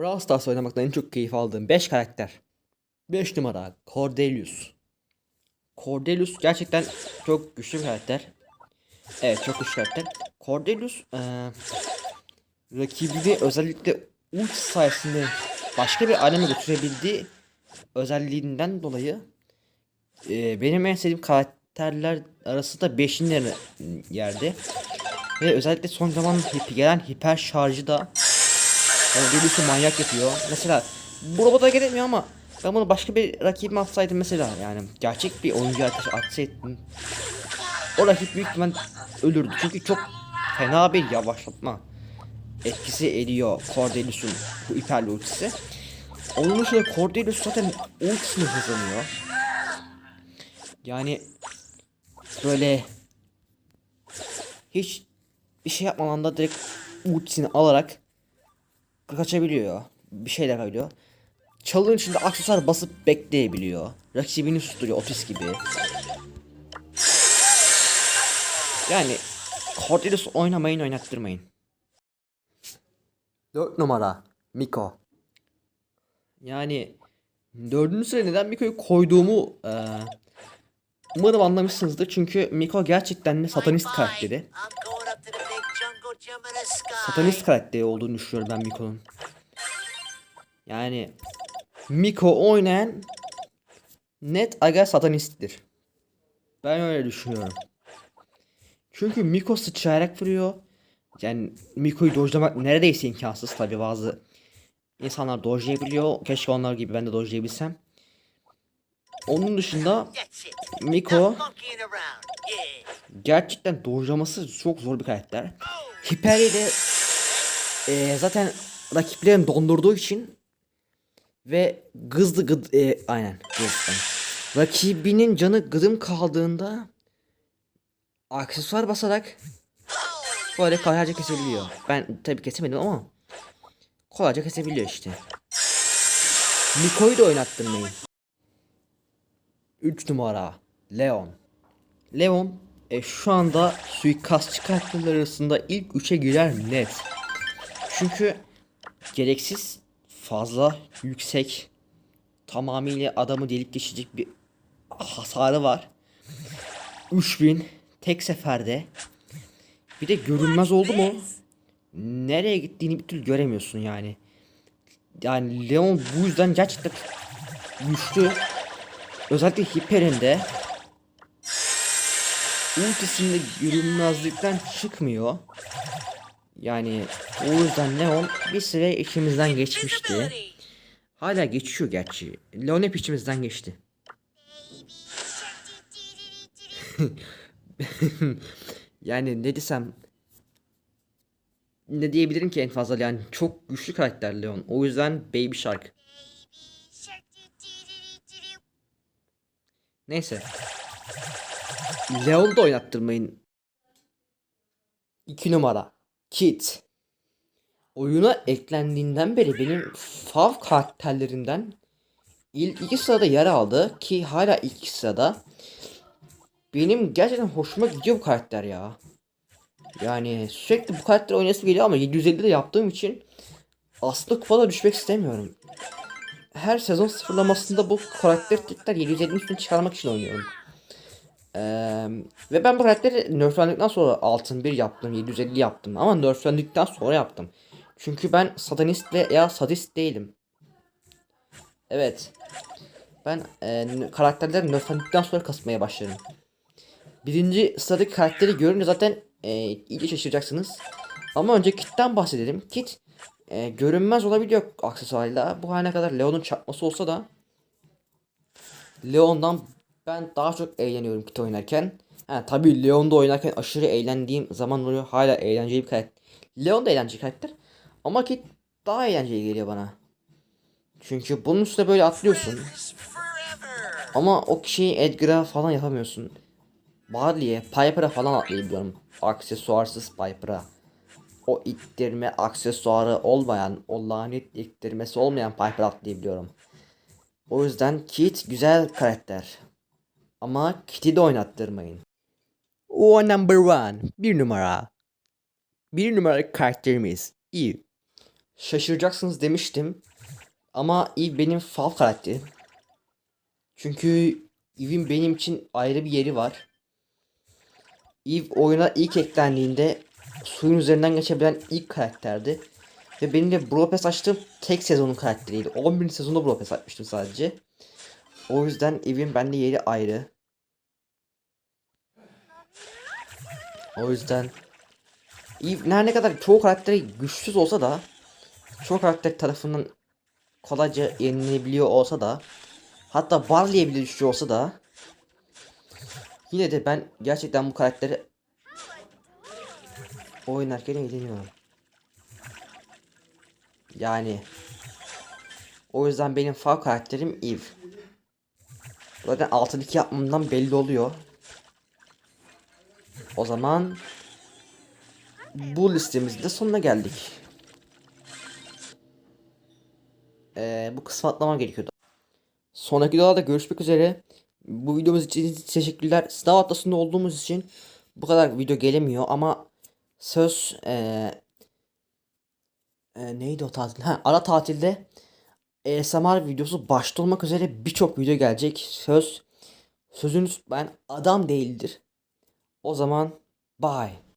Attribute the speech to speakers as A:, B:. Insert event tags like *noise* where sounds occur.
A: Brawl Stars oynamaktan en çok keyif aldığım 5 karakter. 5 numara Cordelius. Cordelius gerçekten çok güçlü bir karakter. Evet çok güçlü karakter. Cordelius eee rakibini özellikle ult sayesinde başka bir aleme götürebildiği özelliğinden dolayı eee, benim en sevdiğim karakterler arasında 5. yerde. Ve özellikle son zaman gelen hiper şarjı da Cordelius'u manyak yapıyor. Mesela bu robota gerekmiyor ama ben bunu başka bir rakibime atsaydım mesela yani gerçek bir oyuncu ateş atsaydım o rakip büyük ihtimal ölürdü çünkü çok fena bir yavaşlatma etkisi ediyor Cordelius'un bu hiperli ultisi. Onun dışında Cordelius zaten ultisini hızlanıyor. Yani böyle hiç bir şey yapmadan da direkt ultisini alarak kaçabiliyor. Bir şeyler yapabiliyor. Çalının içinde aksesuar basıp bekleyebiliyor. Rakibini susturuyor otis gibi. Yani Cordelius oynamayın oynattırmayın. 4 numara Miko. Yani dördüncü sıraya neden Miko'yu koyduğumu eee, umarım anlamışsınızdır. Çünkü Miko gerçekten de satanist karakteri. Satanist karakteri olduğunu düşünüyorum ben Miko'nun. Yani Miko oynayan net aga satanisttir. Ben öyle düşünüyorum. Çünkü Miko sıçrayarak vuruyor. Yani Miko'yu dojlamak neredeyse imkansız tabi bazı insanlar dojlayabiliyor. Keşke onlar gibi ben de dojlayabilsem. Onun dışında Miko gerçekten dojlaması çok zor bir karakter. Hiper'i de e, zaten rakiplerini dondurduğu için ve gızlı gıd e, aynen gızlı. Rakibinin canı gıdım kaldığında aksesuar basarak böyle kolayca kesebiliyor. Ben tabi kesemedim ama kolayca kesebiliyor işte. Miko'yu da oynattırmayın. 3 numara Leon. Leon e, şu anda suikastçı karakterler arasında ilk 3'e girer net. Çünkü gereksiz fazla yüksek tamamıyla adamı delip geçecek bir hasarı var. 3000 tek seferde. Bir de görünmez oldu mu? Nereye gittiğini bir türlü göremiyorsun yani. Yani Leon bu yüzden gerçekten güçlü. Özellikle hiperinde ultisinde görünmezlikten çıkmıyor. Yani o yüzden Leon bir süre içimizden geçmişti. Hala geçiyor gerçi. Leon hep içimizden geçti. *laughs* yani ne desem ne diyebilirim ki en fazla yani çok güçlü karakter Leon. O yüzden Baby Shark. Neyse. Leon'u da oynattırmayın. 2 numara. Kit. Oyuna eklendiğinden beri benim fav karakterlerimden ilk iki sırada yer aldı ki hala ilk sırada. Benim gerçekten hoşuma gidiyor bu karakter ya. Yani sürekli bu karakter oynayası geliyor ama 750 de yaptığım için aslında kupada düşmek istemiyorum. Her sezon sıfırlamasında bu karakter tekrar 750 üstüne çıkarmak için oynuyorum. Ee, ve ben bu karakteri nerflendikten sonra altın 1 yaptım, 750 yaptım ama nerflendikten sonra yaptım. Çünkü ben satanist ve ya sadist değilim. Evet. Ben e, karakterleri nerflendikten sonra kasmaya başladım. Birinci sıradaki karakteri görünce zaten e, iyice şaşıracaksınız. Ama önce Kit'ten bahsedelim. Kit e, görünmez olabiliyor aksesuarıyla. Bu hale kadar Leon'un çarpması olsa da Leon'dan ben daha çok eğleniyorum Kit oynarken. Ha, tabii Leon'da oynarken aşırı eğlendiğim zaman oluyor. Hala eğlenceli bir karakter. Leon da eğlenceli karakter. Ama Kit daha eğlenceli geliyor bana. Çünkü bunun üstüne böyle atlıyorsun. Ama o kişiyi Edgar'a falan yapamıyorsun. Barley'e, Piper'a falan atlayabiliyorum. Aksesuarsız Piper'a. O ittirme aksesuarı olmayan, o lanet ittirmesi olmayan Piper'a atlayabiliyorum. O yüzden Kit güzel karakter. Ama Kit'i de oynattırmayın. O number one. Bir numara. Bir numaralı karakterimiz Eve. şaşıracaksınız demiştim. Ama Eve benim fav karakterim. Çünkü Eve'in benim için ayrı bir yeri var. Eve oyuna ilk eklendiğinde suyun üzerinden geçebilen ilk karakterdi. Ve benim de Pass açtığım tek sezonun karakteriydi. 11. sezonda Pass açmıştım sadece. O yüzden Eve'in bende yeri ayrı. O yüzden Eve ne kadar çoğu karakteri güçsüz olsa da çoğu karakter tarafından kolayca yenilebiliyor olsa da hatta Barley'e bile düşüyor olsa da yine de ben gerçekten bu karakteri oynarken eğleniyorum. Yani o yüzden benim fav karakterim Eve. Zaten 6-2 yapmamdan belli oluyor. O zaman bu listemizin de sonuna geldik. Ee, bu kısmı atlamam gerekiyordu. Sonraki videolarda görüşmek üzere. Bu videomuz için teşekkürler. Sınav haftasında olduğumuz için bu kadar video gelemiyor ama söz ee, ee, neydi o tatil? Ha, ara tatilde ASMR videosu başta olmak üzere birçok video gelecek. Söz sözünüz ben adam değildir. O zaman bye.